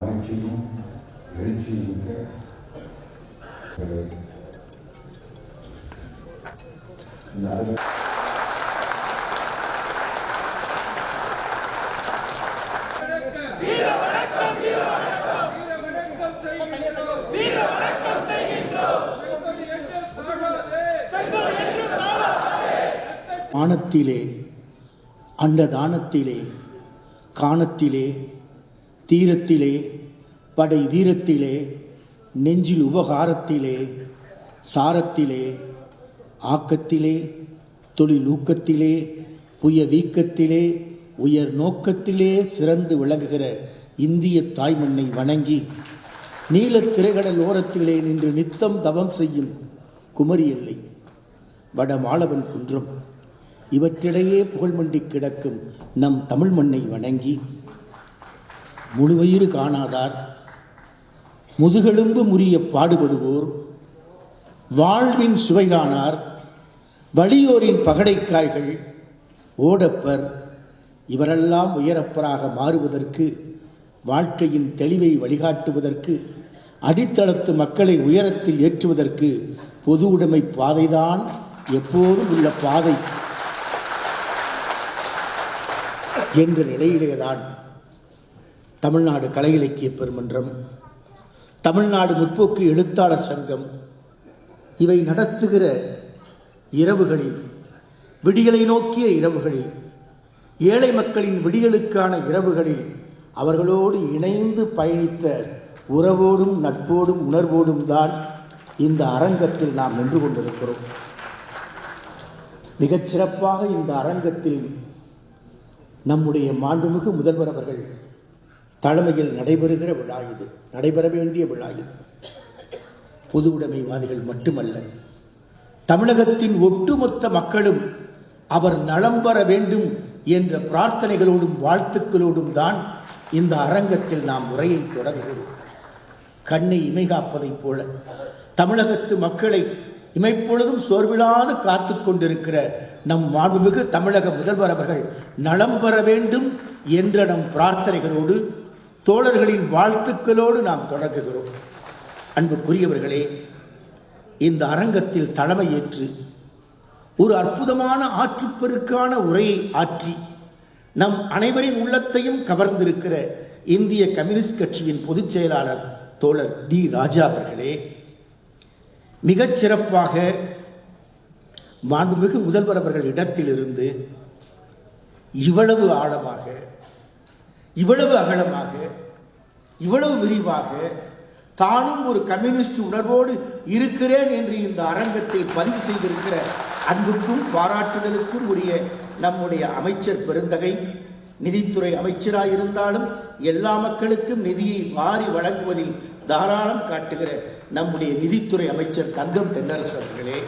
மகிழ்ச்சியும் எழுச்சியும் மிக்க ஒரு இந்த அருமை வானத்திலே அண்ட தானத்திலே காணத்திலே தீரத்திலே படை வீரத்திலே நெஞ்சில் உபகாரத்திலே சாரத்திலே ஆக்கத்திலே தொழில் ஊக்கத்திலே புய வீக்கத்திலே உயர் நோக்கத்திலே சிறந்து விளங்குகிற இந்திய தாய்மண்ணை வணங்கி நீலத் திரைகடல் ஓரத்திலே நின்று நித்தம் தவம் செய்யும் குமரி எல்லை வட மாளவன் குன்றம். இவற்றிடையே புகழ்மண்டி கிடக்கும் நம் தமிழ் மண்ணை வணங்கி முழுவயிறு காணாதார். முதுகெலும்பு முறிய பாடுபடுவோர். வாழ்வின் சுவை காணார் வலியோரின் பகடைக்காய்கள். ஓடப்பர். இவரெல்லாம் உயரப்பராக மாறுவதற்கு வாழ்க்கையின் தெளிவை வழிகாட்டுவதற்கு அடித்தளத்து மக்களை உயரத்தில் ஏற்றுவதற்கு பொது உடைமை பாதைதான் எப்போதும் உள்ள பாதை. என்ற நிலையிலேதான் தமிழ்நாடு கலை இலக்கிய பெருமன்றம் தமிழ்நாடு முற்போக்கு எழுத்தாளர் சங்கம் இவை நடத்துகிற இரவுகளில் விடிகளை நோக்கிய இரவுகளில் ஏழை மக்களின் விடிகளுக்கான இரவுகளில் அவர்களோடு இணைந்து பயணித்த உறவோடும் நட்போடும் உணர்வோடும் தான் இந்த அரங்கத்தில் நாம் நின்று கொண்டிருக்கிறோம். மிகச்சிறப்பாக இந்த அரங்கத்தில் நம்முடைய மாண்புமிகு முதல்வர் அவர்கள் தலைமையில் நடைபெறுகிற விழா இது. நடைபெற வேண்டிய விழா இது. பொது உடைமைவாதிகள் மட்டுமல்ல தமிழகத்தின் ஒட்டுமொத்த மக்களும் அவர் நலம் பெற வேண்டும் என்ற பிரார்த்தனைகளோடும் வாழ்த்துக்களோடும் தான் இந்த அரங்கத்தில் நாம் உரையை தொடங்குகிறோம். கண்ணை இமை காப்பதைப் போல தமிழகத்து மக்களை இமைப்பொழுதும் சோர்விலாது காத்து கொண்டிருக்கிற நம் மாண்புமிகு தமிழக முதல்வர் அவர்கள் நலம் பெற வேண்டும் என்ற நம் பிரார்த்தனைகளோடு தோழர்களின் வாழ்த்துக்களோடு நாம் தொடங்குகிறோம். அன்புக்குரியவர்களே இந்த அரங்கத்தில் தலைமையேற்று ஒரு அற்புதமான ஆற்றுப்பெருக்கான உரையை ஆற்றி நம் அனைவரின் உள்ளத்தையும் கவர்ந்திருக்கிற இந்திய கம்யூனிஸ்ட் கட்சியின் பொதுச் செயலாளர் தோழர் டி. ராஜா அவர்களே மிகச் சிறப்பாக மாண்புமிகு முதல்வர் அவர்கள் இடத்திலிருந்து இவ்வளவு ஆழமாக இவ்வளவு அகலமாக இவ்வளவு விரிவாக தானும் ஒரு கம்யூனிஸ்ட் உணர்வோடு இருக்கிறேன் என்று இந்த அரங்கத்தில் பதிவு செய்திருக்கிற அன்புக்கும் பாராட்டுதலுக்கும் உரிய நம்முடைய அமைச்சர் பெருந்தகை நிதித்துறை அமைச்சராயிருந்தாலும் எல்லா மக்களுக்கும் நிதியை வாரி வழங்குவதில் தாராளம் காட்டுகிற நம்முடைய நிதித்துறை அமைச்சர் தங்கம் தென்னரசு அவர்களே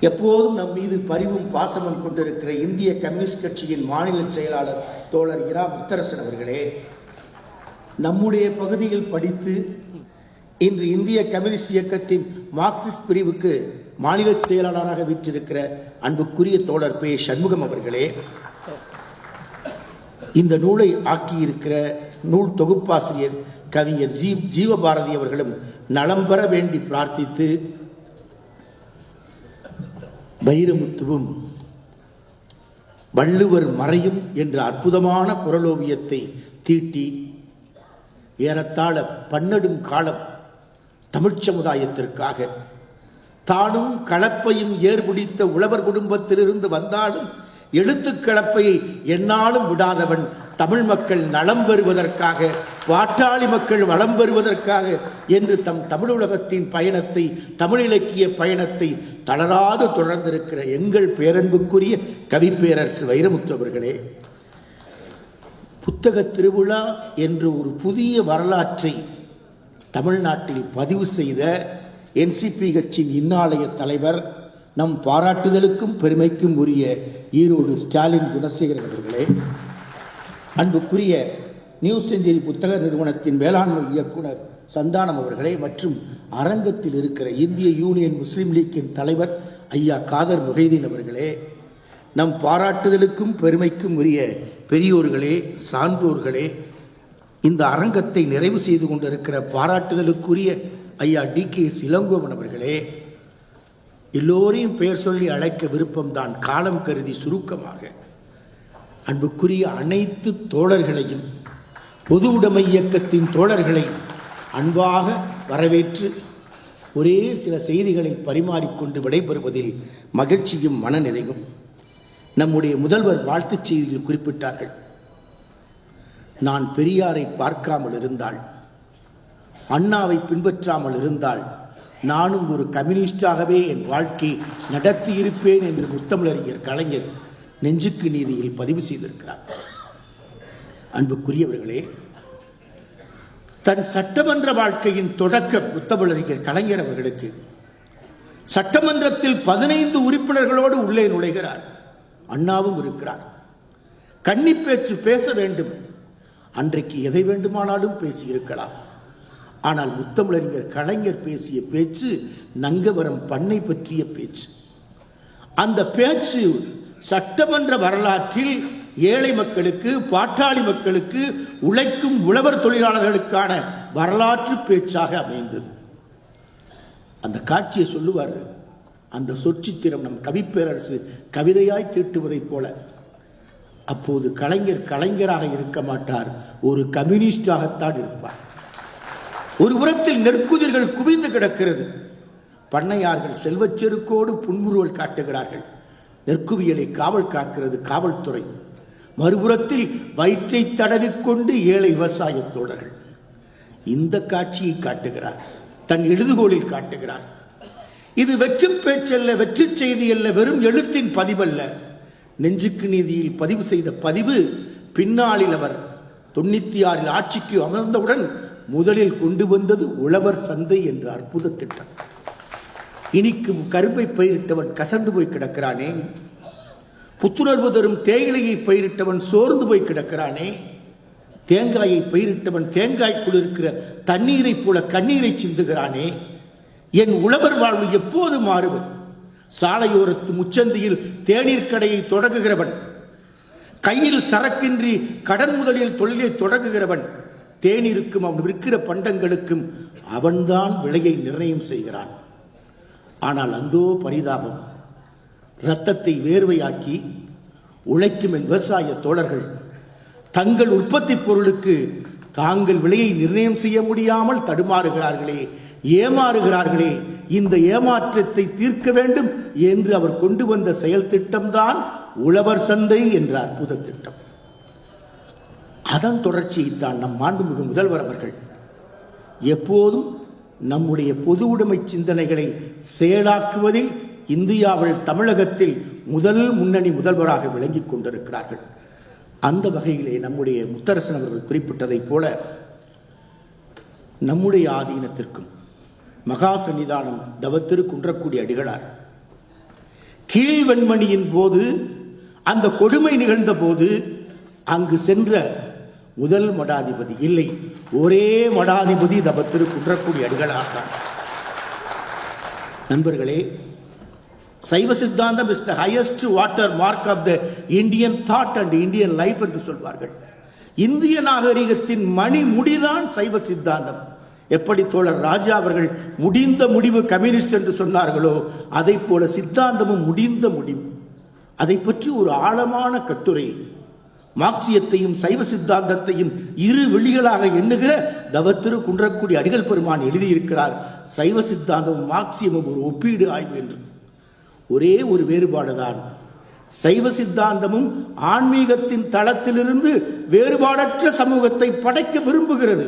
எப்போதும் நம் மீது பரிவும் பாசமும் கொண்டிருக்கிற இந்திய கம்யூனிஸ்ட் கட்சியின் மாநில செயலாளர் தோழர் இரா முத்தரசன் அவர்களே நம்முடைய பகுதியில் படித்து இன்று இந்திய கம்யூனிஸ்ட் இயக்கத்தின் மார்க்சிஸ்ட் பிரிவுக்கு மாநில செயலாளராக வீற்றிருக்கிற அன்புக்குரிய தோழர் பே. சண்முகம் அவர்களே இந்த நூலை ஆக்கியிருக்கிற நூல் தொகுப்பாசிரியர் கவிஞர் ஜீ. ஜீவபாரதி அவர்களும் நலம் பெற வேண்டி பிரார்த்தித்து வைரமுத்துவும் வள்ளுவர் மறையும் என்ற அற்புதமான குரலோவியத்தை தீட்டி ஏறத்தாழ பன்னெடும் காலம் தமிழ்ச் சமுதாயத்திற்காக தானும் கலப்பையும் ஏர்பிடித்த உழவர் குடும்பத்திலிருந்து வந்தாலும் எழுத்துக் கலப்பையை என்னாலும் விடாதவன் தமிழ் மக்கள் நலம் பெறுவதற்காக பாட்டாளி மக்கள் வளம் பெறுவதற்காக என்று தம் தமிழ் உலகத்தின் பயணத்தை தமிழ் இலக்கிய பயணத்தை தளராது தொடர்ந்திருக்கிற எங்கள் பேரன்புக்குரிய கவிப்பேரரசு வைரமுத்து அவர்களே புத்தக திருவிழா என்று ஒரு புதிய வரலாற்றை தமிழ்நாட்டில் பதிவு செய்த என்சிபி கட்சியின் இன்னாலய தலைவர் நம் பாராட்டுதலுக்கும் பெருமைக்கும் உரிய ஈரோடு ஸ்டாலின் குணசேகரன் அவர்களே அன்புக்குரிய நியூஸ் செஞ்சுரி புத்தக நிறுவனத்தின் வேளாண்மை இயக்குனர் சந்தானம் அவர்களே மற்றும் அரங்கத்தில் இருக்கிற இந்திய யூனியன் முஸ்லீம் லீக்கின் தலைவர் ஐயா காதர் முகைதீன் அவர்களே நம் பாராட்டுதலுக்கும் பெருமைக்கும் உரிய பெரியோர்களே சான்றோர்களே இந்த அரங்கத்தை நிறைவு செய்து கொண்டிருக்கிற பாராட்டுதலுக்குரிய ஐயா டி கே இளங்கோவன் அவர்களே எல்லோரையும் பெயர் சொல்லி அழைக்க விருப்பம்தான். காலம் கருதி சுருக்கமாக அன்புக்குரிய அனைத்து தோழர்களையும் பொது உடைமை இயக்கத்தின் தோழர்களை அன்பாக வரவேற்று ஒரே சில செய்திகளை பரிமாறிக்கொண்டு விடைபெறுவதில் மகிழ்ச்சியும் மனநிறைவும். நம்முடைய முதல்வர் வாழ்த்துச் செய்தியில் குறிப்பிட்டார்கள். நான் பெரியாரை பார்க்காமல் இருந்தால் அண்ணாவை பின்பற்றாமல் இருந்தால் நானும் ஒரு கம்யூனிஸ்டாகவே என் வாழ்க்கை நடத்தியிருப்பேன் என்று முத்தமிழறிஞர் கலைஞர் நெஞ்சுக்கு நீதியில் பதிவு செய்திருக்கிறார். அன்புக்குரியவர்களே தன் சட்டமன்ற வாழ்க்கையின் தொடக்கம் முத்தமிழறிஞர் கலைஞர் அவர்களுக்கு சட்டமன்றத்தில் பதினைந்து உறுப்பினர்களோடு உள்ளே நுழைகிறார். அண்ணாவும் இருக்கிறார். கன்னி பேச்சு பேச வேண்டும். அன்றைக்கு எதை வேண்டுமானாலும் பேசியிருக்கலாம். ஆனால் முத்தமிழறிஞர் கலைஞர் பேசிய பேச்சு நங்கவரம் பண்ணை பற்றிய பேச்சு. அந்த பேச்சு சட்டமன்ற வரலாற்றில் ஏழை மக்களுக்கு பாட்டாளி மக்களுக்கு உழைக்கும் உழவர் தொழிலாளர்களுக்கான வரலாற்று பேச்சாக அமைந்தது. அந்த காட்சியை சொல்லுவார். அந்த சொற்சித்திரம் நம் கவிப்பேரரசு கவிதையாய் தீட்டுவதைப் போல. அப்போது கலைஞர் கலைஞராக இருக்க மாட்டார். ஒரு கம்யூனிஸ்டாகத்தான் இருப்பார். ஒரு புறத்தில் நெற்குதிர்கள் குவிந்து கிடக்கிறது. பண்ணையார்கள் செல்வச்செருக்கோடு புன்முறுவல் காட்டுகிறார்கள். நெற்குவியலை காவல் காக்கிறது காவல்துறை. மறுபுறத்தில் வயிற்றை தடவிக்கொண்டு ஏழை விவசாயத் தோழர்கள். இந்த காட்சியை காட்டுகிறார். தன் எழுதுகோளில் காட்டுகிறார். இது வெற்றி பேச்சல்ல வெற்றி செய்தி அல்ல வெறும் எழுத்தின் பதிவல்ல. நெஞ்சுக்கு நீதியில் பதிவு செய்த பதிவு பின்னாளில் அவர் தொண்ணூத்தி ஆறில் ஆட்சிக்கு அமர்ந்தவுடன் முதலில் கொண்டு வந்தது உழவர் சந்தை என்ற அற்புத திட்டம். இனிக்கும் கரும்பை பயிரிட்டவன் கசந்து போய் கிடக்கிறானே. புத்துணர்வு தரும் தேயிலையை பயிரிட்டவன் சோர்ந்து போய் கிடக்கிறானே. தேங்காயை பயிரிட்டவன் தேங்காய்க்குள் இருக்கிற தண்ணீரைப் போல கண்ணீரை சிந்துகிறானே. என் உழவர் வாழ்வு எப்போது மாறுவது? சாலையோரத்து முச்சந்தியில் தேநீர் கடையை தொடங்குகிறவன். கையில் சரக்கின்றி கடன் முதலில் தொழிலை தொடங்குகிறவன். தேநீருக்கும் அவன் விற்கிற பண்டங்களுக்கும் அவன்தான் விலையை நிர்ணயம் செய்கிறான். ஆனால் அந்தோ பரிதாபம். இரத்தத்தை வேர்வையாக்கி உழைக்கும் என் விவசாய தோழர்கள் தங்கள் உற்பத்தி பொருளுக்கு தாங்கள் விலையை நிர்ணயம் செய்ய முடியாமல் தடுமாறுகிறார்களே ஏமாறுகிறார்களே இந்த ஏமாற்றத்தை தீர்க்க வேண்டும் என்று அவர் கொண்டு வந்த செயல் திட்டம்தான் உழவர் சந்தை என்ற அற்புத திட்டம். அதன் தொடர்ச்சியைத்தான் நம் மாண்புமிகு முதல்வர் அவர்கள் எப்போதும் நம்முடைய பொது உடைமை சிந்தனைகளை செயலாக்குவதில் இந்தியாவில் தமிழகத்தில் முதல் முன்னணி முதல்வராக விளங்கிக் கொண்டிருக்கிறார்கள். அந்த வகையிலே நம்முடைய முத்தரசன் அவர்கள் குறிப்பிட்டதைப் போல நம்முடைய ஆதீனத்திற்கும் மகா சன்னிதானம் தவத்திரு குன்றக்கூடிய அடிகளார். கீழ்வெண்மணியின் போது அந்த கொடுமை நிகழ்ந்த போது அங்கு சென்ற முதல் மடாதிபதி இல்லை. ஒரே மடாதிபதி தவத்திரு குன்றக்குடி அடிகளார் தான். நண்பர்களே Saiva Siddhantam is the highest water mark of the Indian thought and Indian life என்று சொல்வார்கள். இந்திய நாகரிகத்தின் மணி முடிதான் சைவ சித்தாந்தம். எப்படி தோழர் ராஜா அவர்கள் முடிந்த முடிவு கம்யூனிஸ்ட் என்று சொன்னார்களோ அதை போல சித்தாந்தமும் முடிந்த முடிவு. அதை பற்றி ஒரு ஆழமான கட்டுரை மார்க்சியத்தையும் சைவ சித்தாந்தத்தையும் இரு வெளிகளாக எண்ணுகிற தவத்திரு குன்றக்குடி அடிகள் பெருமான் எழுதியிருக்கிறார். சைவ சித்தாந்தமும் மார்க்சியமும் ஒரு ஒப்பீடு ஆய்வு என்று. ஒரே ஒரு வேறுபாடுதான் சைவ சித்தாந்தமும் ஆன்மீகத்தின் தளத்திலிருந்து வேறுபாடற்ற சமூகத்தை படைக்க விரும்புகிறது.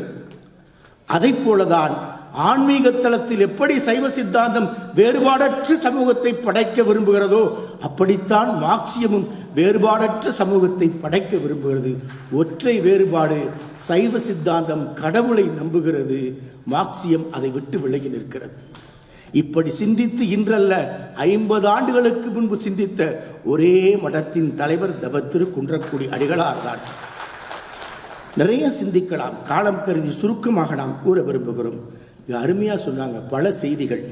அதை போலதான் ஆன்மீக தளத்தில் எப்படி சைவ சித்தாந்தம் வேறுபாடற்ற சமூகத்தை படைக்க விரும்புகிறதோ அப்படித்தான் மார்க்சியமும் வேறுபாடற்ற சமூகத்தை படைக்க விரும்புகிறது. ஒற்றை வேறுபாடு சைவ சித்தாந்தம் கடவுளை நம்புகிறது. மார்க்சியம் அதை விட்டு விலகி நிற்கிறது. இப்படி சிந்தித்து இன்றல்ல ஐம்பது ஆண்டுகளுக்கு முன்பு சிந்தித்த ஒரே மடத்தின் தலைவர் தவத்திரு குன்றக்குடி அடிகளார்தான் நிறைய சிந்திக்கலாம் காலம் கருதி சுருக்கமாக நாம் கூற விரும்புகிறோம். அருமையாக சொன்னாங்க. பல செய்திகள்.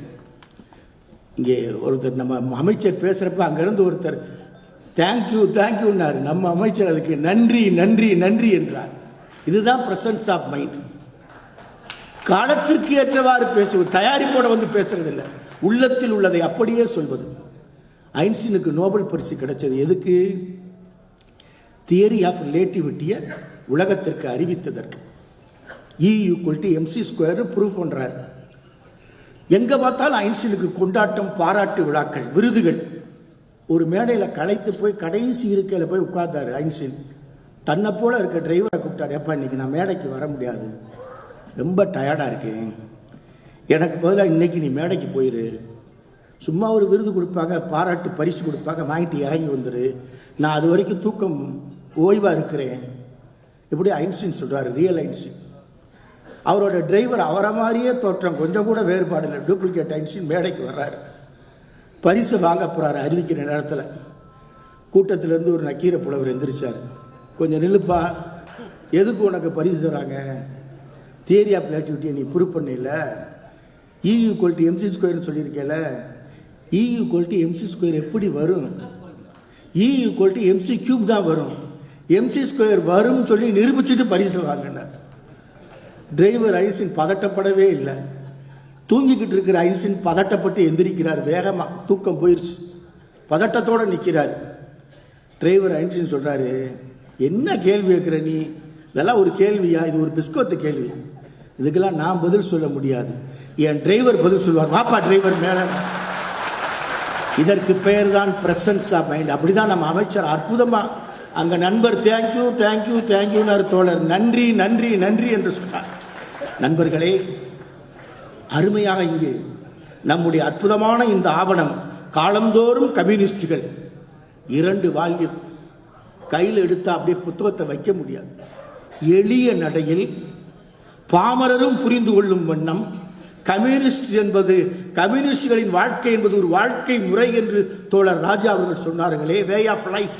இங்கே ஒருத்தர் நம்ம அமைச்சர் பேசுகிறப்ப அங்கேருந்து ஒருத்தர் தேங்க்யூ தேங்க்யூன்னார் நம்ம அமைச்சர் அதுக்கு நன்றி நன்றி நன்றி என்றார். இதுதான் பிரசன்ஸ் ஆஃப் மைண்ட் காலத்திற்கு ஏற்றவாறு பேசுவது தயாரிப்போட வந்து பேசுறது இல்லை உள்ளத்தில் உள்ளதை அப்படியே சொல்வது. ஐன்ஸ்டீனுக்கு நோபல் பரிசு கிடைச்சது எதுக்கு? தியரி ஆஃப் ரிலேட்டிவிட்டியை உலகத்திற்கு அறிவித்ததற்கு. E equal to MC square prove பண்ணுறார் எங்கே பார்த்தாலும் ஐன்ஸ்டீனுக்கு கொண்டாட்டம் பாராட்டு விழாக்கள் விருதுகள். ஒரு மேடையில் களைத்து போய் கடைசி இருக்கையில் போய் உட்கார்ந்தார் ஐன்ஸ்டீன். தன்னை போல் இருக்க டிரைவரை கூப்பிட்டாரு எப்பா இன்றைக்கி நான் மேடைக்கு வர முடியாது. ரொம்ப டயர்டாக இருக்கேன். எனக்கு பதிலாக இன்னைக்கு நீ மேடைக்கு போயிரு. சும்மா ஒரு விருது கொடுப்பாங்க பாராட்டு பரிசு கொடுப்பாங்க வாங்கிட்டு இறங்கி வந்துரு. நான் அது வரைக்கும் தூக்கம் ஓய்வாக இருக்கிறேன். இப்படி ஐன்ஸ்டீன் சொல்கிறார் ரியல் ஐன்ஸ்டீன். அவரோட டிரைவர் அவரை மாதிரியே தோற்றம். கொஞ்சம் கூட வேறுபாடு இல்லை. டூப்ளிகேட் ஐன்ஸ்டீன் மேடைக்கு வர்றாரு. பரிசு வாங்க போகிறாரு அறிவிக்கிற நேரத்தில். கூட்டத்திலேருந்து ஒரு நக்கீர புலவர் எந்திரிச்சார். கொஞ்சம் நில்லுப்பா. எதுக்கு உனக்கு பரிசு தராங்க? தியரி ஆஃப் ரிலேட்டிவிட்டியை நீ ப்ரூவ் பண்ணல. இ குவாலிட்டி எம்சி ஸ்கொயர்னு சொல்லியிருக்கேல. இ குவாலிட்டி எம்சி ஸ்கொயர் எப்படி வரும்? இ குவாலிட்டி எம்சி கியூப் தான் வரும். எம்சி ஸ்கொயர் வரும்னு சொல்லி நிரூபிச்சுட்டு பரிசு வாங்கினார். டிரைவர் ஐன்ஸ்டீன் பதட்டப்படவே இல்லை. தூங்கிக்கிட்டு இருக்கிற ஐன்ஸ்டீன் பதட்டப்பட்டு எந்திரிக்கிறார். வேகமாக தூக்கம் போயிடுச்சு பதட்டத்தோட நிற்கிறார் டிரைவர் ஐன்ஸ்டீன் சொல்கிறாரு என்ன கேள்வி கேட்குற நீ? இதெல்லாம் ஒரு கேள்வியா? இது ஒரு பிஸ்கோத்து கேள்வி இதுக்கெல்லாம் நான் பதில் சொல்ல முடியாது. என் டிரைவர் பதில் சொல்வார் வாப்பா டிரைவர் மேலே. இதற்கு பெயர் தான் பிரசன்ஸ் ஆஃப் மைண்ட் அப்படிதான் நம்ம அமைச்சர் அற்புதமாக அங்கே நண்பர் தேங்க்யூ தேங்க்யூ தேங்க்யூனார் தோழர். நன்றி நன்றி நன்றி என்று சொன்னார். நண்பர்களே அருமையாக இங்கே நம்முடைய அற்புதமான இந்த ஆவணம் காலந்தோறும் கம்யூனிஸ்டுகள் இரண்டு வால்யூம் கையில் எடுத்து அப்படியே புத்தகத்தை வைக்க முடியாது. எளிய நடையில் பாமரரும் புரிந்து கொள்ளும் வண்ணம் கம்யூனிஸ்ட் என்பது கம்யூனிஸ்டுகளின் வாழ்க்கை என்பது ஒரு வாழ்க்கை முறை என்று தோழர் ராஜா அவர்கள் சொன்னார்களே வே ஆஃப் லைஃப்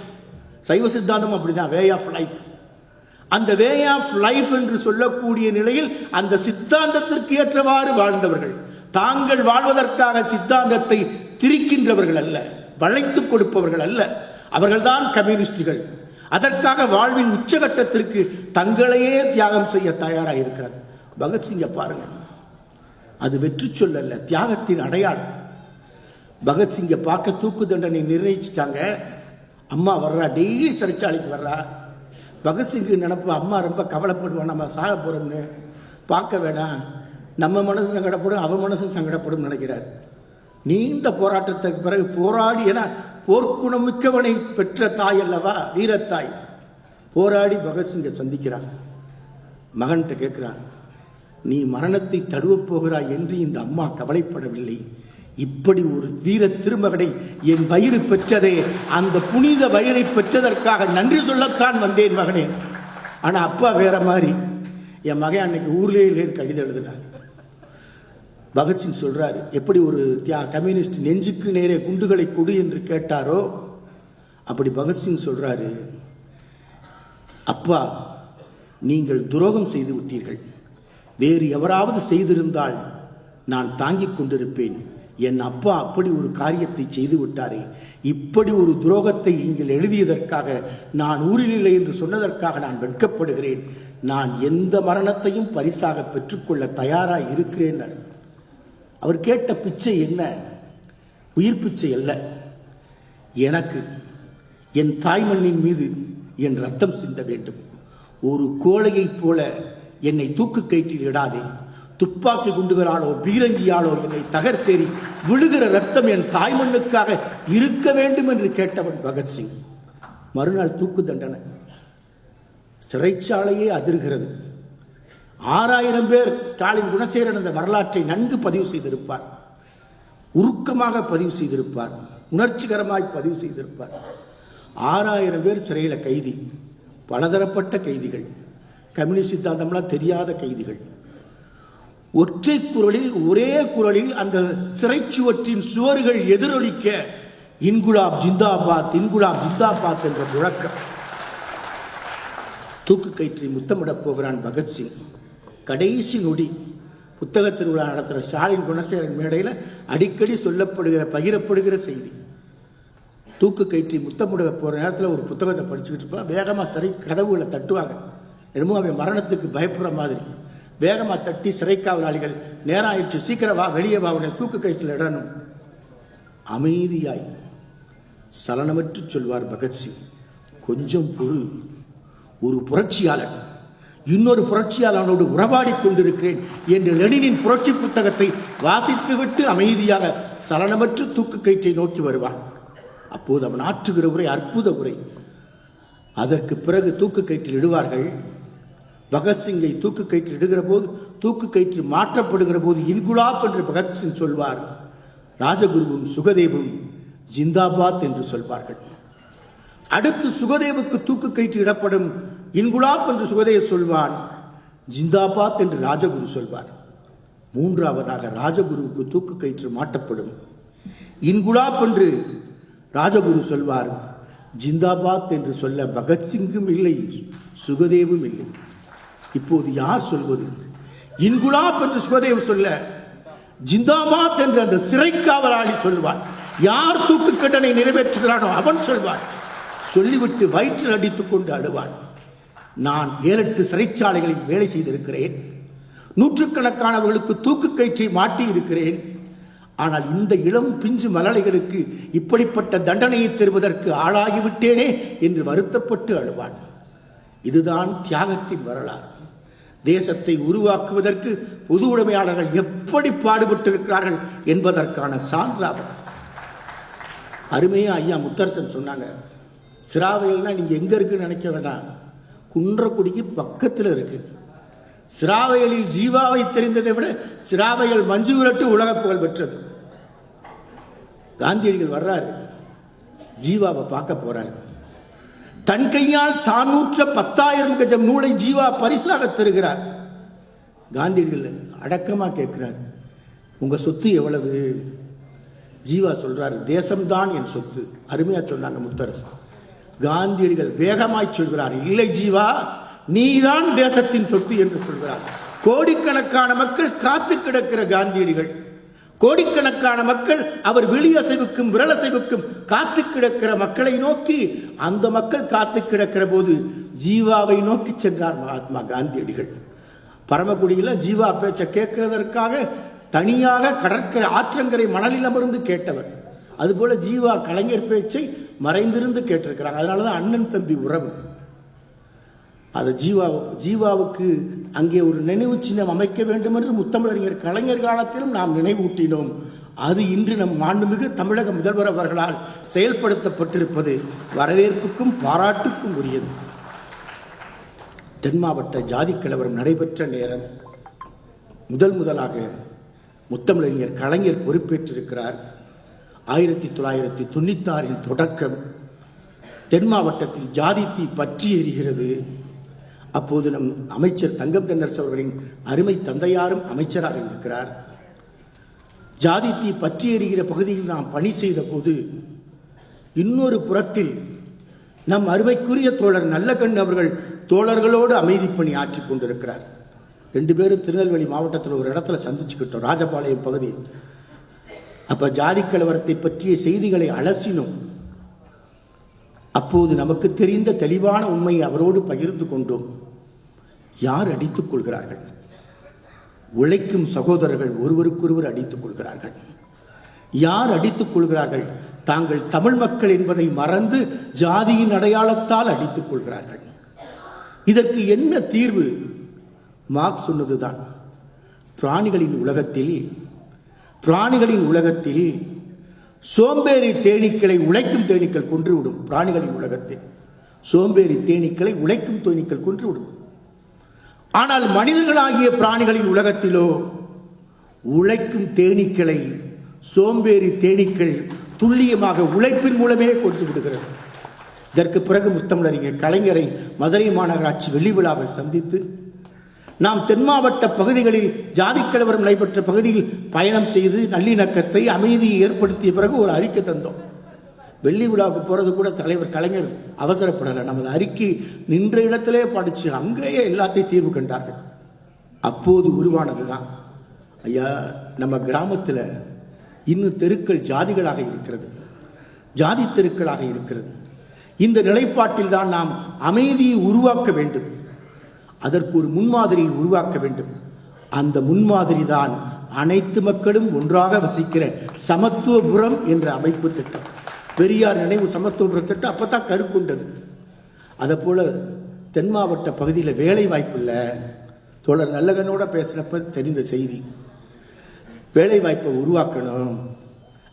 சைவ சித்தாந்தம் அப்படிதான் வே ஆஃப் லைஃப் அந்த வே ஆஃப் லைஃப் என்று சொல்லக்கூடிய நிலையில் அந்த சித்தாந்தத்திற்கு ஏற்றவாறு வாழ்ந்தவர்கள். தாங்கள் வாழ்வதற்காக சித்தாந்தத்தை திரிக்கின்றவர்கள் அல்ல வளைத்துக் கொடுப்பவர்கள் அல்ல. அவர்கள்தான் கம்யூனிஸ்டுகள். அதற்காக வாழ்வின் உச்சகட்டத்திற்கு தங்களையே தியாகம் செய்ய தயாராக இருக்கிறார் பகத்சிங்கை பாருங்கள் அது வெற்றி சொல்லல்ல தியாகத்தின் அடையாளம். பகத்சிங்கை பார்க்க தூக்கு தண்டனை நிர்ணயிச்சிட்டாங்க. அம்மா வர்றா டெய்லி சிறைச்சாலைக்கு வர்றா. பகத்சிங்கு நினப்பு அம்மா ரொம்ப கவலைப்படுவான் நம்ம சாக போகிறோம்னு பார்க்க வேணாம். நம்ம மனசு சங்கடப்படும் அவன் மனசு சங்கடப்படும் நினைக்கிறார். நீண்ட போராட்டத்துக்கு பிறகு போராடி என போர்க்குணம் மிக்கவனை பெற்ற தாய் அல்லவா? வீரத்தாய். போராடி பகத்சிங்கை சந்திக்கிறான். மகன்கிட்ட கேட்குறான் நீ மரணத்தை தழுவப் போகிறாய் என்று இந்த அம்மா கவலைப்படவில்லை. இப்படி ஒரு வீர திருமகனை என் வயிறு பெற்றதே அந்த புனித வயிறை பெற்றதற்காக நன்றி சொல்லத்தான் வந்தேன் மகனே. ஆனால் அப்பா வேற மாதிரி. என் மகன் அன்னைக்கு ஊர்லேயே இல்லைன்னு கடிதம் எழுதினார். பகத்சிங் சொல்கிறார் எப்படி ஒரு தியா கம்யூனிஸ்ட் நெஞ்சுக்கு நேரே குண்டுகளை கொடு என்று கேட்டாரோ? அப்படி பகத்சிங் சொல்கிறாரு அப்பா நீங்கள் துரோகம் செய்து விட்டீர்கள். வேறு எவராவது செய்திருந்தால் நான் தாங்கிக் கொண்டிருப்பேன். என் அப்பா அப்படி ஒரு காரியத்தை செய்து விட்டாரே. இப்படி ஒரு துரோகத்தை நீங்கள் எழுதியதற்காக நான் ஊரில் இல்லை என்று சொன்னதற்காக நான் வெட்கப்படுகிறேன். நான் எந்த மரணத்தையும் பரிசாக பெற்றுக்கொள்ள தயாராக இருக்கிறேன் அவர் கேட்ட பிச்சை என்ன? உயிர் பிச்சை அல்ல. எனக்கு என் தாய்மண்ணின் மீது என் ரத்தம் சிந்த வேண்டும். ஒரு கோழையைப் போல என்னை தூக்கு கயிற்றில் இடாதே. துப்பாக்கி குண்டுகளாலோ பீரங்கியாலோ என்னை தகர்த்தேறி விழுகிற ரத்தம் என் தாய்மண்ணுக்காக இருக்க வேண்டும் என்று கேட்டவன் பகத்சிங் மறுநாள் தூக்கு தண்டனை. சிறைச்சாலையே அதிர்கிறது. ஆறாயிரம் பேர் ஸ்டாலின் குணசேகரன் அந்த வரலாற்றை நன்கு பதிவு செய்திருப்பார். உருக்கமாக பதிவு செய்திருப்பார். உணர்ச்சிகரமாய் பதிவு செய்திருப்பார். ஆறாயிரம் பேர் சிறையில் கைதி. பலதரப்பட்ட கைதிகள். கம்யூனிஸ்ட் சித்தாந்தம்லாம் தெரியாத கைதிகள். ஒற்றை குரலில் ஒரே குரலில் அந்த சிறைச்சுவற்றின் சுவர்கள் எதிரொலிக்க இன்குலாப் ஜிந்தாபாத் இன்குலாப் ஜிந்தாபாத் என்ற முழக்கம். தூக்கு கயிற்றை முத்தமிடப் போகிறான் பகத்சிங் கடைசி நொடி. புத்தக திருவிழா நடத்துகிற ஸ்டாலின் குணசேகரன் மேடையில் அடிக்கடி சொல்லப்படுகிற பகிரப்படுகிற செய்தி. தூக்கு கயிற்றை முத்தமிட போகிற நேரத்தில் ஒரு புத்தகத்தை படிச்சுக்கிட்டு இருப்பான் வேகமாக சரி கதவுகளை தட்டுவாங்க. என்னமோ அவன் மரணத்துக்கு பயப்படுற மாதிரி. வேகமாக தட்டி சிறைக்காவலாளிகள் நேரம் ஆயிடுச்சு சீக்கிரம் வா வெளியே வா உன்னை தூக்கு கயிற்றில் இடணும். அமைதியாய் சலனமற்று சொல்வார் பகத்சிங் கொஞ்சம் பொறு. ஒரு புரட்சியாளன். இன்னொரு புரட்சியாளனோடு உறவாடி கொண்டிருக்கிறேன் என்று லெனினின் புரட்சி புத்தகத்தை வாசித்துவிட்டு அமைதியாக சலனமற்று தூக்கு கயிற்றை நோக்கி வருவான். அப்போது அவன் ஆற்றுகிற உரை அற்புத உரை. அதற்கு பிறகு தூக்கு கயிற்றில் இடுவார்கள் பகத்சிங்கை தூக்கு கயிற்று இடுகிற போது தூக்கு கயிற்று மாற்றப்படுகிற போது இன்குலாப் என்று பகத்சிங் சொல்வார். ராஜகுருவும் சுகதேவும் ஜிந்தாபாத் என்று சொல்வார்கள். அடுத்து சுகதேவுக்கு தூக்கு கயிற்று இடப்படும் இன்குலாப் என்று சுகதேவ் சொல்வான் ஜிந்தாபாத் என்று ராஜகுரு சொல்வார். மூன்றாவதாக ராஜகுருவுக்கு தூக்கு கயிற்று மாட்டப்படும் இன்குலாப் என்று ராஜகுரு சொல்வார். ஜிந்தாபாத் என்று சொல்ல பகத்சிங்கும் இல்லை சுகதேவும் இல்லை. இப்போது யார் சொல்வது? இன்குலாப் என்று சுகதேவ் சொல்ல ஜிந்தாபாத் என்று அந்த சிறை காவலாளி சொல்வான் யார் தூக்கு கட்டணை நிறைவேற்றுகிறானோ அவன் சொல்வான். சொல்லிவிட்டு வயிற்றில் அடித்துக் கொண்டு அழுவான். நான் ஏழெட்டு சிறைச்சாலைகளில் வேலை செய்திருக்கிறேன். நூற்றுக்கணக்கானவர்களுக்கு தூக்கு கயிற்றை மாட்டி இருக்கிறேன் ஆனால் இந்த இளம் பிஞ்சு மலலைகளுக்கு இப்படிப்பட்ட தண்டனையை தருவதற்கு ஆளாகிவிட்டேனே என்று வருத்தப்பட்டு அழுவான். இதுதான் தியாகத்தின் வரலாறு. தேசத்தை உருவாக்குவதற்கு பொது உடைமையாளர்கள் எப்படி பாடுபட்டிருக்கிறார்கள் என்பதற்கான சான்றாகும் அருமையா ஐயா முத்தரசன் சொன்னாங்க சிராவையல்னா நீங்க எங்க இருக்குன்னு நினைக்க வேண்டாம். குன்றக்குடிக்கு பக்கத்தில் இருக்கு. சிராவையலில் ஜீவாவை தெரிந்ததை விட சிராவையல் மஞ்சு விரட்டு உலக புகழ் பெற்றது. காந்தியடிகள் வர்றாரு. ஜீவாவை பார்க்க போறாரு. தன் கையால் தான் நூற்ற பத்தாயிரம் கஜம் நூலை ஜீவா பரிசாக தருகிறார். காந்தியடிகள் அடக்கமாக கேட்கிறார் உங்கள் சொத்து எவ்வளவு? ஜீவா சொல்கிறார் தேசம்தான் என் சொத்து. அருமையாக சொன்னாங்க முத்தரசு. காந்தியடிகள் வேகமாய் சொல்கிறார் இல்லை ஜீவா நீதான் தேசத்தின் சொத்து என்று சொல்கிறார். கோடிக்கணக்கான மக்கள் காத்து கிடக்கிற காந்தியடிகள் கோடிக்கணக்கான மக்கள் அவர் விழியசைவுக்கும் விரலசைவுக்கும் காத்து கிடக்கிற மக்களை நோக்கி அந்த மக்கள் காத்து கிடக்கிற போது ஜீவாவை நோக்கி சென்றார் மகாத்மா காந்தியடிகள். பரமக்குடியில் ஜீவா பேச்சை கேட்கிறதற்காக தனியாக கடற்கரை ஆற்றங்கரை மணலில் அமர்ந்து கேட்டவர். அதுபோல ஜீவா கலைஞர் பேச்சை மறைந்திருந்து கேட்டிருக்கிறாங்க. அதனால தான் அண்ணன் தம்பி உறவு. அது ஜீவா ஜீவாவுக்கு அங்கே ஒரு நினைவு சின்னம் அமைக்க வேண்டும் என்று முத்தமிழறிஞர் கலைஞர் காலத்திலும் நாம் நினைவூட்டினோம். அது இன்று நம் மாண்புமிகு தமிழக முதல்வர் அவர்களால் செயல்படுத்தப்பட்டிருப்பது வரவேற்புக்கும் பாராட்டுக்கும் உரியது. தென் மாவட்ட ஜாதி கலவரம் நடைபெற்ற நேரம் முதல் முதலாக முத்தமிழறிஞர் கலைஞர் பொறுப்பேற்றிருக்கிறார். ஆயிரத்தி தொள்ளாயிரத்தி தொண்ணூத்தாறின் தொடக்கம் தென் மாவட்டத்தில் ஜாதி தீ பற்றி எரிகிறது. அப்போது நம் அமைச்சர் தங்கம் தென்னரசு அவர்களின் அருமை தந்தையாரும் அமைச்சராக இருக்கிறார். ஜாதி தீ பற்றி எறிகிற பகுதியில் நாம் பணி செய்த போது இன்னொரு புறத்தில் நம் அருமைக்குரிய தோழர் நல்லகண் அவர்கள் தோழர்களோடு அமைதி பணி ஆற்றி கொண்டிருக்கிறார். ரெண்டு பேரும் திருநெல்வேலி மாவட்டத்தில் ஒரு இடத்துல சந்திச்சுக்கிட்டோம் ராஜபாளையம் பகுதியில். அப்போ ஜாதி கலவரத்தை பற்றிய செய்திகளை அலசினோம். அப்போது நமக்கு தெரிந்த தெளிவான உண்மையை அவரோடு பகிர்ந்து கொண்டோம். யார் அடித்துக் கொள்கிறார்கள்? உழைக்கும் சகோதரர்கள் ஒருவருக்கொருவர் அடித்துக் கொள்கிறார்கள். யார் அடித்துக் கொள்கிறார்கள்? தாங்கள் தமிழ் மக்கள் என்பதை மறந்து ஜாதியின் அடையாளத்தால் அடித்துக் கொள்கிறார்கள். இதற்கு என்ன தீர்வு? மார்க்ஸ் சொன்னதுதான். பிராணிகளின் உலகத்தில் பிராணிகளின் உலகத்தில் சோம்பேறி தேனீக்களை உழைக்கும் தேனீக்கள் கொன்றுவிடும் பிராணிகளின் உலகத்தில். சோம்பேறி தேனீக்களை உழைக்கும் தேனீக்கள் கொன்றுவிடும். ஆனால் மனிதர்களாகிய பிராணிகளின் உலகத்திலோ உழைக்கும் தேனீக்களை சோம்பேறி தேனீக்கள் துல்லியமாக உழைப்பின் மூலமே கொடுத்து விடுகிறது. இதற்கு பிறகு முத்தமிழறிஞர் கலைஞரை மதுரை மாநகராட்சி வெள்ளி விழாவில் சந்தித்து நாம் தென் மாவட்ட பகுதிகளில் ஜாதி கலவரம் நடைபெற்ற பகுதியில் பயணம் செய்து நல்லிணக்கத்தை அமைதியை ஏற்படுத்திய பிறகு ஒரு அறிக்கை தந்தோம். வெள்ளி விழாவுக்கு போகிறது கூட தலைவர் கலைஞர் அவசரப்படலை. நமது அறிக்கை நின்ற இடத்திலே படித்து அங்கேயே எல்லாத்தையும் தீர்வு கண்டார்கள். அப்போது உருவானது தான் ஐயா நம்ம கிராமத்தில் இன்னும் தெருக்கள் ஜாதிகளாக இருக்கிறது. ஜாதி தெருக்களாக இருக்கிறது. இந்த நிலைப்பாட்டில் தான் நாம் அமைதியை உருவாக்க வேண்டும். அதற்கு ஒரு முன்மாதிரியை உருவாக்க வேண்டும். அந்த முன்மாதிரி தான் அனைத்து மக்களும் ஒன்றாக வசிக்கிற சமத்துவபுரம் என்ற அமைப்பு திட்டம். பெரியார் நினைவு சமத்துவபுரம் திட்டம் அப்போ தான் கருக்கொண்டது. அதை போல் தென் மாவட்ட பகுதியில் வேலை வாய்ப்பு இல்லை. தோழர் நல்லகனோட பேசுகிறப்ப தெரிந்த செய்தி. வேலை வாய்ப்பை உருவாக்கணும்.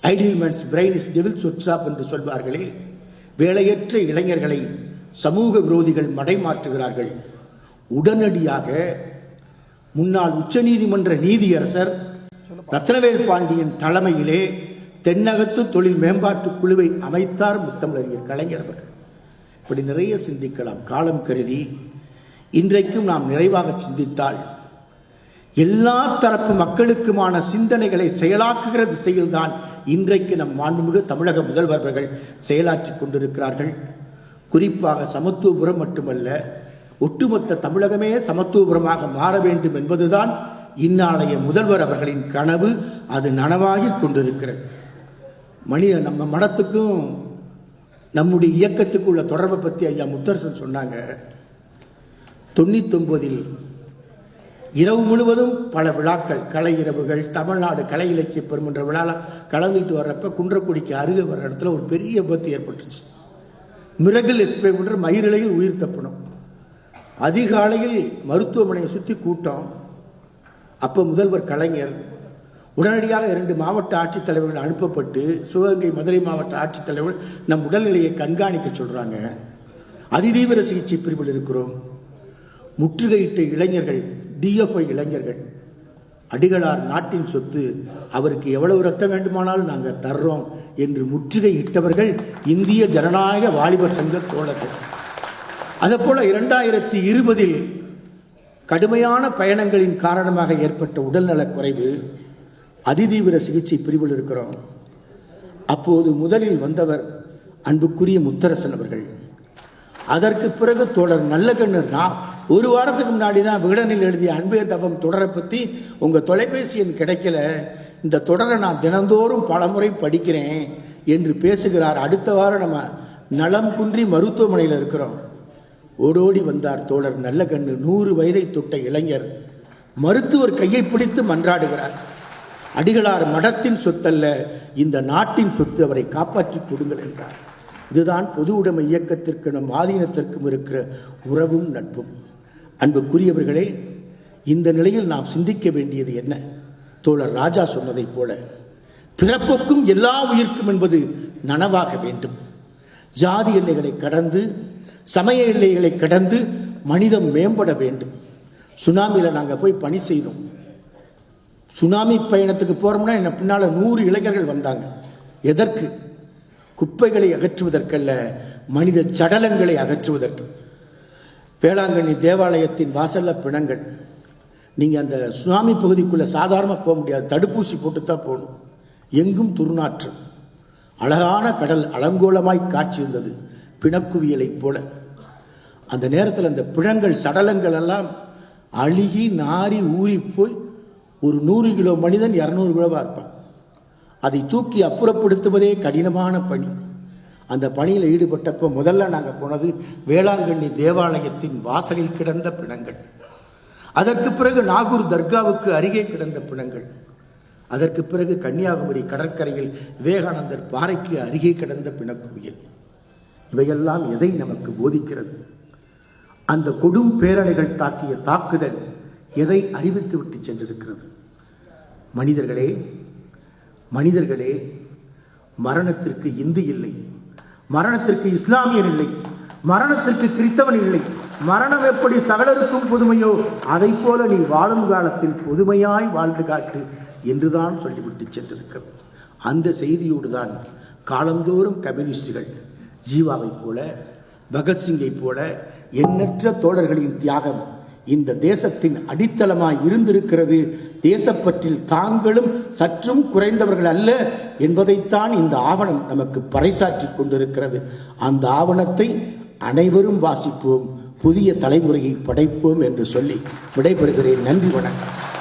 Idle man's brain is devil workshop என்று சொல்வார்களே. வேலையற்ற இளைஞர்களை சமூக விரோதிகள் மடைமாற்றுகிறார்கள் உடனடியாக முன்னாள் உச்சநீதிமன்ற நீதியரசர் ரத்னவேல் பாண்டியன் தலைமையிலே தென்னகத்து தொழில் மேம்பாட்டு குழுவை அமைத்தார் முத்தமிழறிஞர் கலைஞர் அவர்கள். இப்படி நிறைய சிந்திக்கலாம் காலம் கருதி இன்றைக்கும் நாம் நிறைவாக சிந்தித்தால் எல்லா தரப்பு மக்களுக்குமான சிந்தனைகளை செயலாக்குகிற திசையில்தான் இன்றைக்கு நம் மாண்புமிகு தமிழக முதல்வர்கள் செயலாற்றிக் கொண்டிருக்கிறார்கள். குறிப்பாக சமத்துவபுரம் மட்டுமல்ல ஒட்டுமொத்த தமிழகமே சமத்துவபுரமாக மாற வேண்டும் என்பதுதான் இந்நாளைய முதல்வர் அவர்களின் கனவு. அது நனவாகிக் கொண்டிருக்கிறது. மனித நம்ம மடத்துக்கும் நம்முடைய இயக்கத்துக்கு உள்ள தொடர்பை பற்றி ஐயா முத்தரசன் சொன்னாங்க. தொண்ணூத்தொன்பதில் இரவு முழுவதும் பல விழாக்கள் கலை இரவுகள் தமிழ்நாடு கலை இலக்கிய பெருமன்ற விழாலாம் கலந்துட்டு வர்றப்ப குன்றக்குடிக்கு அருகே வர இடத்துல ஒரு பெரிய விபத்து ஏற்பட்டுச்சு. மிரகல் எஸ்பேன்ற மயிரிழையில் உயிர் தப்பணும் அதிகாலையில் மருத்துவமனையை சுற்றி கூட்டம். அப்போ முதல்வர் கலைஞர் உடனடியாக இரண்டு மாவட்ட ஆட்சித்தலைவர்கள் அனுப்பப்பட்டு சிவகங்கை மதுரை மாவட்ட ஆட்சித்தலைவர்கள் நம் உடல்நிலையை கண்காணிக்க சொல்கிறாங்க அதிதீவிர சிகிச்சை பிரிவில் இருக்கிறோம். முற்றுகையிட்ட இளைஞர்கள் டிஎஃப்ஐ இளைஞர்கள் அடிகளார் நாட்டின் சொத்து அவருக்கு எவ்வளவு ரத்தம் வேண்டுமானாலும் நாங்கள் தர்றோம் என்று முற்றுகையிட்டவர்கள் இந்திய ஜனநாயக வாலிபர் சங்க தோழர்கள். அதுபோல இரண்டாயிரத்தி இருபதில் கடுமையான பயணங்களின் காரணமாக ஏற்பட்ட உடல்நலக் குறைவு அதிதீவிர சிகிச்சை பிரிவில் இருக்கிறோம். அப்போது முதலில் வந்தவர் அன்புக்குரிய முத்தரசன் அவர்கள். அதற்கு பிறகு தோழர் நல்லகண்ணு நான் ஒரு வாரத்துக்கு முன்னாடி தான் விகடனில் எழுதிய அன்பே தபம் தொடரை பற்றி உங்கள் தொலைபேசி எண் கிடைக்கல. இந்த தொடரை நான் தினந்தோறும் பலமுறை படிக்கிறேன் என்று பேசுகிறார். அடுத்த வாரம் நம்ம நலம் குன்றி மருத்துவமனையில் இருக்கிறோம். ஓடோடி வந்தார் தோழர் நல்ல கண்ணு நூறு வயதை தொட்ட இளைஞர் மருத்துவர் கையை பிடித்து மன்றாடுகிறார். அடிகளார் மடத்தின் சொத்தல்ல இந்த நாட்டின் சொத்து அவரை காப்பாற்றி கொடுங்கள் என்றார். இதுதான் பொது உடைமை இயக்கத்திற்கு நம் ஆதீனத்திற்கும் இருக்கிற உறவும் நட்பும். அன்புக்குரியவர்களே இந்த நிலையில் நாம் சிந்திக்க வேண்டியது என்ன? தோழர் ராஜா சொன்னதைப் போல பிறப்புக்கும் எல்லா உயிர்க்கும் என்பது நனவாக வேண்டும். ஜாதி எல்லைகளை கடந்து சமய எல்லைகளை கடந்து மனிதம் மேம்பட வேண்டும். சுனாமியில் நாங்கள் போய் பணி செய்தோம். சுனாமி பயணத்துக்கு போகிறோம்னா என்ன பின்னால் நூறு இளைஞர்கள் வந்தாங்க. எதற்கு? குப்பைகளை அகற்றுவதற்கல்ல மனித சடலங்களை அகற்றுவதற்கு. வேளாங்கண்ணி தேவாலயத்தின் வாசல்ல பிணங்கள். நீங்கள் அந்த சுனாமி பகுதிக்குள்ளே சாதாரணமாக போக முடியாது. தடுப்பூசி போட்டு தான் போகணும். எங்கும் துர்நாற்று. அழகான கடல் அலங்கோலமாய் காட்சி இருந்தது. பிணக்குவியலைப் போல. அந்த நேரத்தில் அந்த பிணங்கள் சடலங்கள் எல்லாம் அழுகி நாரி ஊறி போய் ஒரு நூறு கிலோ மனிதன் இரநூறு கிலோவாக இருப்பான். அதை தூக்கி அப்புறப்படுத்துவதே கடினமான பணி. அந்த பணியில் ஈடுபட்டப்போ முதல்ல நாங்கள் போனது வேளாங்கண்ணி தேவாலயத்தின் வாசலில் கிடந்த பிணங்கள். அதற்கு பிறகு நாகூர் தர்காவுக்கு அருகே கிடந்த பிணங்கள். அதற்கு பிறகு கன்னியாகுமரி கடற்கரையில் விவேகானந்தர் பாறைக்கு அருகே கிடந்த பிணக்குவியல். இவையெல்லாம் எதை நமக்கு போதிக்கிறது? அந்த கொடும் பேரலைகள் தாக்கிய தாக்குதல் எதை அறிவித்து விட்டு சென்றிருக்கிறது? மனிதர்களே மனிதர்களே மரணத்திற்கு இந்து இல்லை மரணத்திற்கு இஸ்லாமியர் இல்லை மரணத்திற்கு கிறிஸ்தவன் இல்லை. மரணம் எப்படி சகலருக்கும் புதுமையோ அதைப் போல நீ வாழும் காலத்தில் புதுமையாய் வாழ்ந்து காட்டு என்றுதான் சொல்லிவிட்டு சென்றிருக்கிறது. அந்த செய்தியோடு தான் காலந்தோறும் கம்யூனிஸ்டுகள் ஜீவாவைப் போல பகத்சிங்கை போல எண்ணற்ற தோழர்களின் தியாகம் இந்த தேசத்தின் அடித்தளமாய் இருந்திருக்கிறது. தேசப்பற்றில் தாங்களும் சற்றும் குறைந்தவர்கள் அல்ல என்பதைத்தான் இந்த ஆவணம் நமக்கு பறைசாற்றி கொண்டிருக்கிறது. அந்த ஆவணத்தை அனைவரும் வாசிப்போம் புதிய தலைமுறையை படைப்போம் என்று சொல்லி விடைபெறுகிறேன். நன்றி வணக்கம்.